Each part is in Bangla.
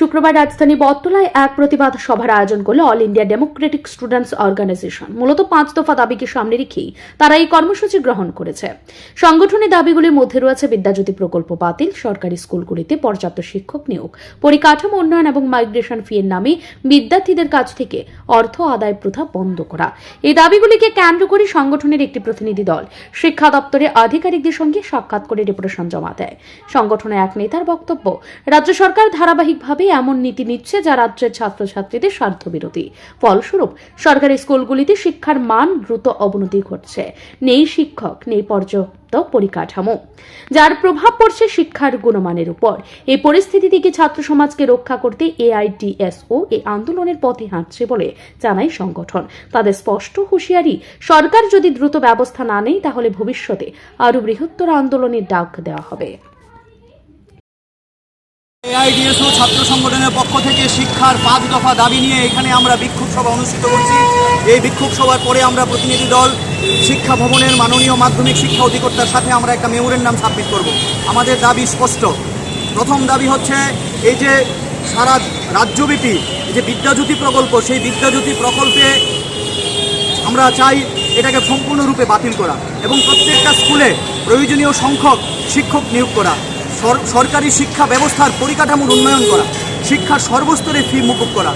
শুক্রবার রাজধানী বটতলায় এক প্রতিবাদ সভার আয়োজন করল all India democratic students organisation. মূলত পাঁচ দফা দাবিকে সামনে রেখেই তারা এই কর্মসূচি গ্রহণ করেছে। সংগঠনের দাবিগুলির মধ্যে রয়েছে বিদ্যাজ্যোতি প্রকল্প বাতিল, সরকারি স্কুলগুলিতে পর্যাপ্ত শিক্ষক নিয়োগ, পরিকাঠামো উন্নয়ন এবং মাইগ্রেশন ফি এর নামে বিদ্যার্থীদের কাছ থেকে অর্থ আদায় প্রথা বন্ধ করা। এই দাবিগুলিকে কেন্দ্র করে সংগঠনের একটি প্রতিনিধি দল শিক্ষা দপ্তরের আধিকারিকদের সঙ্গে সাক্ষাৎ করে ডেপুটেশন জমা দেয়। সংগঠনের এক নেতার বক্তব্য, রাজ্য সরকার ধারাবাহিকভাবে এমন নীতি নিচ্ছে যা রাজ্যের ছাত্রছাত্রীদের স্বার্থবিরোধী। ফলস্বরূপ, সরকারি স্কুলগুলিতে শিক্ষার মান দ্রুত অবনতি ঘটছে। নেই শিক্ষক, নেই পর্যাপ্ত পরিকাঠামো। যার প্রভাব পড়ছে শিক্ষার গুণমানের উপর। এই পরিস্থিতি থেকে ছাত্র সমাজকে রক্ষা করতে এআইডিএসও এই আন্দোলনের পথে হাঁটছে বলে জানায় সংগঠন। তাদের স্পষ্ট হুঁশিয়ারি, সরকার যদি দ্রুত ব্যবস্থা না নেয় তাহলে ভবিষ্যতে আরও বৃহত্তর আন্দোলনের ডাক দেওয়া হবে। এআইডিএসও ছাত্র সংগঠনের পক্ষ থেকে শিক্ষার পাঁচ দফা দাবি নিয়ে এখানে আমরা বিক্ষোভ সভা অনুষ্ঠিত করছি। এই বিক্ষোভ সভার পরে আমরা প্রতিনিধি দল, শিক্ষা ভবনের মাননীয় মাধ্যমিক শিক্ষা অধিকর্তার সাথে আমরা একটা মেমোরেন্ডাম সাবমিট করব। আমাদের দাবি স্পষ্ট। প্রথম দাবি হচ্ছে এই যে সারা রাজ্যব্যাপী যে বিদ্যাজ্যোতি প্রকল্প, সেই বিদ্যাজ্যোতি প্রকল্পে আমরা চাই এটাকে সম্পূর্ণরূপে বাতিল করা এবং প্রত্যেকটা স্কুলে প্রয়োজনীয় সংখ্যক শিক্ষক নিয়োগ করা। সরকারি শিক্ষা ব্যবস্থার পরিকাঠামোর উন্নয়ন করা, শিক্ষার সর্বস্তরে ফি মুকুব করা।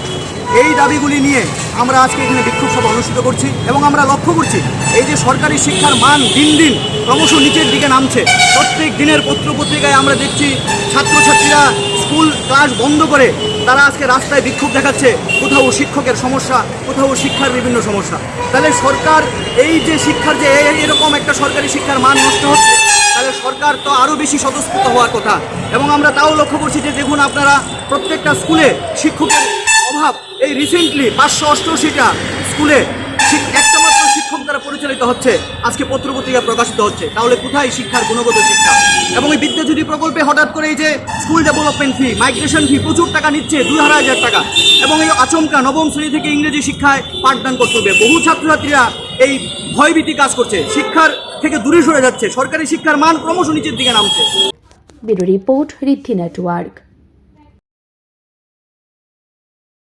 এই দাবিগুলি নিয়ে আমরা আজকে এখানে বিক্ষোভ সভা অনুষ্ঠিত করছি এবং আমরা লক্ষ্য করছি, এই যে সরকারি শিক্ষার মান দিন দিন ক্রমশ নিচের দিকে নামছে। প্রত্যেক দিনের পত্রপত্রিকায় আমরা দেখছি ছাত্রছাত্রীরা স্কুল, ক্লাস বন্ধ করে তারা আজকে রাস্তায় বিক্ষোভ দেখাচ্ছে, কোথাও শিক্ষকের সমস্যা, কোথাও শিক্ষার বিভিন্ন সমস্যা। তাহলে সরকার এই যে শিক্ষার যে এরকম একটা সরকারি শিক্ষার মান নষ্ট হচ্ছে সরকার তো আরও বেশি স্বতঃস্ফূর্ত হওয়ার কথা। এবং আমরা তাও লক্ষ্য করছি যে দেখুন আপনারা প্রত্যেকটা স্কুলে শিক্ষকের অভাব। এই রিসেন্টলি পাঁচশো অষ্টআশিটা স্কুলে একটা মাত্র শিক্ষক দ্বারা পরিচালিত হচ্ছে। আজকে পত্রপত্রিকা প্রকাশিত হচ্ছে। তাহলে কোথায় শিক্ষার গুণগত শিক্ষা? এবং এই বিদ্যাজ্যোতি প্রকল্পে হঠাৎ করে এই যে school development fee migration fee প্রচুর টাকা নিচ্ছে, দুই হাজার টাকা। এবং এই আচমকা নবম শ্রেণি থেকে ইংরেজি শিক্ষায় পাঠদান করতে হবে। বহু ছাত্রছাত্রীরা এই ভয়ভীতি কাজ করছে। শিক্ষার থেকে দূরে সরে যাচ্ছে। সরকারি শিক্ষার মান ক্রমশ নিচের দিকে নামছে। Bureau report Riddhi network.